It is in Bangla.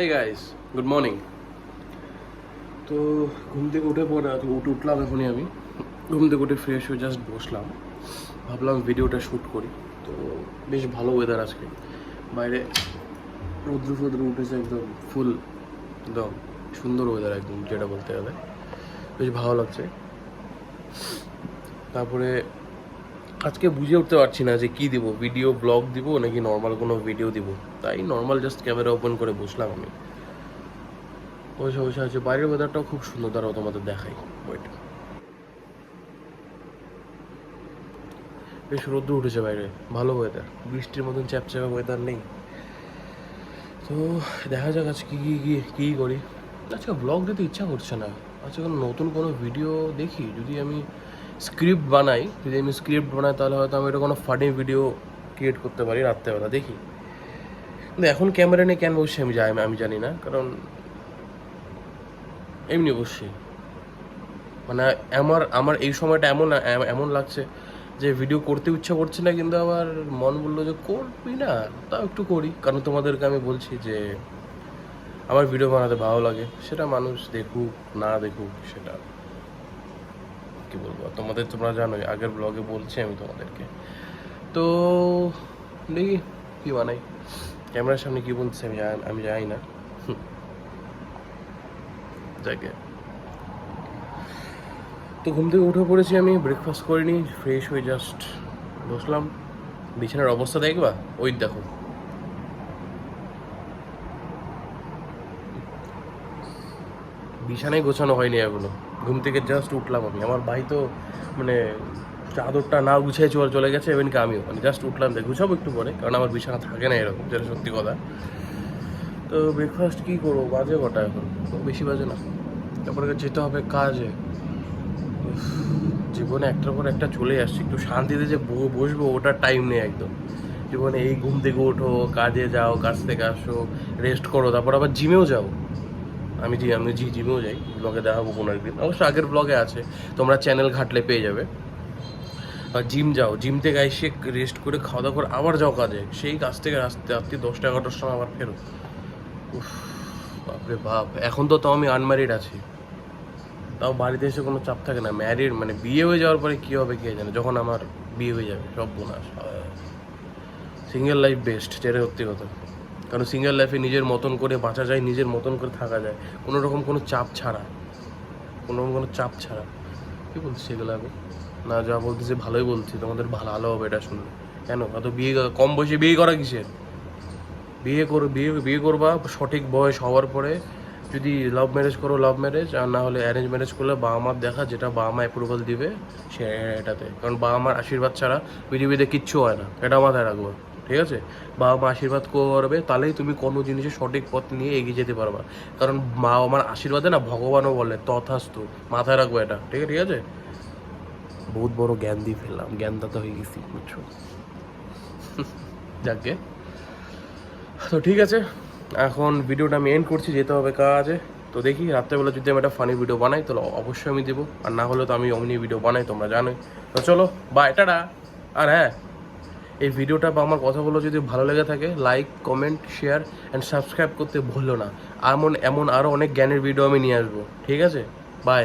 হে গাইস গুড মর্নিং তো ঘুম থেকে উঠে পড়ে উঠে উঠলাম এখনই আমি। ঘুম থেকে উঠে ফ্রেশ হয়ে জাস্ট বসলাম। ভাবলাম ভিডিওটা শ্যুট করি। তো বেশ ভালো ওয়েদার আজকে। বাইরে রৌদ্র ফৌদ্র উঠেছে একদম ফুল একদম সুন্দর ওয়েদার একদম, যেটা বলতে গেলে। বেশ ভালো লাগছে। তারপরে আজকে বুঝে উঠতে পারছি না যে কি দিব ভিডিও ব্লগ দিব নাকি নর্মাল কোনো ভিডিও দিব। তাই নর্মাল জাস্ট ক্যামেরা ওপেন করে বসলাম আমি। বসে বসে আছে। বাইরের ওয়েদারটাও খুব সুন্দর, দাঁড়াও তোমাদের দেখাই। ওয়েট বেশ রোদ্র উঠেছে বাইরে। ভালো ওয়েদার বৃষ্টির মতন চ্যাপচ্যাপে ওয়েদার নেই। তো দেখা যাক আজকে কী কী কী কী করি। আজকে ব্লগ দিতে ইচ্ছা করছে না। আজকে কোনো নতুন কোনো ভিডিও দেখি। যদি আমি স্ক্রিপ্ট বানাই, যদি আমি স্ক্রিপ্ট বানাই তাহলে হয়তো আমি এটা কোনো ফানি ভিডিও ক্রিয়েট করতে পারি রাত্রেবেলা, দেখি। কিন্তু এখন ক্যামেরা নিয়ে কেন বসছি আমি যাই আমি জানি না, কারণ এমনি বসছি মানে আমার আমার এই সময়টা এমন এমন লাগছে যে ভিডিও করতে ইচ্ছা করছে না, কিন্তু আবার মন বলল যে করবি না, তাও একটু করি। কারণ তোমাদেরকে আমি বলছি যে আমার ভিডিও বানাতে ভালো লাগে, সেটা মানুষ দেখুক, না দেখুক, সেটা কি বলব? তোমাদের তোমরা জানোই, আগের ব্লগে বলছি আমি তোমাদেরকে। তো, দেখি কি বানাই। ক্যামেরার সামনে কি বলছে আমি জানি- আমি জানি না। যাকে তো ঘুম থেকে উঠে পড়েছি আমি ব্রেকফাস্ট করিনি ফ্রেশ হয়ে জাস্ট বসলাম। বিছানার অবস্থা দেখবা? ওই দেখো। বিছানায় গোছানো হয়নি এখনও। ঘুম থেকে জাস্ট উঠলাম আমি। আমার ভাই তো মানে চাদরটা না গুছিয়ে চলে চলে গেছে এমনকি আমিও। মানে জাস্ট উঠলাম দেখ গুছাবো একটু পরে, কারণ আমার বিছানা থাকে না এরকম, যেটা সত্যি কথা। তো ব্রেকফাস্ট কী করব? বাজে কটা এখন? বেশি বাজে না। তারপরে যেতে হবে কাজে। জীবনে একটার পর একটা চলে আসছে। একটু শান্তিতে যে বসবো, ওটার টাইম নেই একদম। জীবনে এই ঘুম থেকে ওঠো, কাজে যাও, কাজ থেকে আসো রেস্ট করো, তারপর আবার জিমেও যাও আমি জি আমি জি জিমেও যাই ব্লগে দেখাবো কোনো একদিন। অবশ্য আগের ব্লগে আছে, তোমরা চ্যানেল ঘাটলে পেয়ে যাবে। আর জিম যাও জিম থেকে এসে রেস্ট করে খাওয়া দাওয়া করে আবার যাও কাজে। সেই কাজ থেকে রাস্তে রাত্রি দশটা এগারোটার সময় আবার ফেরো। উফ, বাপরে বাপ। এখন তো তাও আমি আনম্যারিড আছি। তাও বাড়িতে এসে কোনো চাপ থাকে না। ম্যারিড মানে বিয়ে হয়ে যাওয়ার পরে কী হবে কে জানে? যখন আমার বিয়ে হয়ে যাবে, সব বোনাস। সিঙ্গেল লাইফ বেস্ট যেটা সত্যি কথা। কারণ সিঙ্গেল লাইফে নিজের মতন করে বাঁচা যায়, নিজের মতন করে থাকা যায়। কোনো রকম কোনো চাপ ছাড়া। কোনো রকম কোনো চাপ ছাড়া। কী বলছি সেগুলো আমি না, যা বলতেছি ভালোই বলছি। তোমাদের ভালো ভালো হবে এটা শুনলে। কেন? এত বিয়ে কম বয়সে বিয়ে করা কিসের? বিয়ে করো, বিয়ে বিয়ে করবা সঠিক বয়স হওয়ার পরে যদি লাভ ম্যারেজ করো লাভ ম্যারেজ আর না হলে অ্যারেঞ্জ ম্যারেজ করলে বাবা মার দেখা যেটা বাবা মা অ্যাপ্রুভাল দিবে সে এটাতে। কারণ বাবা মার আশীর্বাদ ছাড়া পৃথিবীতে কিচ্ছু হয় না। এটা মাথায় রাখব। ঠিক আছে? বাবা মা আশীর্বাদ করবে, তাহলেই তুমি কোনো জিনিসের সঠিক পথ নিয়ে এগিয়ে যেতে পারবা। কারণ মা আমার আশীর্বাদে না ভগবানও বলে, তথাস্তু, মাথায় রাখব এটা, ঠিক ঠিক আছে? বহুত বড় জ্ঞান দিয়ে ফেললাম, জ্ঞানদাতা হয়ে গেছি, বুঝছ? যাকে তো ঠিক আছে, এখন ভিডিওটা আমি এন্ড করছি, যেতে হবে কাজে। তো দেখি, রাত্রেবেলা যদি আমি একটা ফানি ভিডিও বানাই, তাহলে অবশ্যই আমি দেবো। আর না হলে তো আমি অমনি ভিডিও বানাই, তোমরা জানোই। তো চলো বা এটাটা আর হ্যাঁ এই ভিডিওটা বা আমার কথাগুলো যদি ভালো লেগে থাকে like comment share and subscribe করতে ভুলো না। এমন এমন আরও অনেক জ্ঞানের ভিডিও আমি নিয়ে আসব। ঠিক আছে? বাই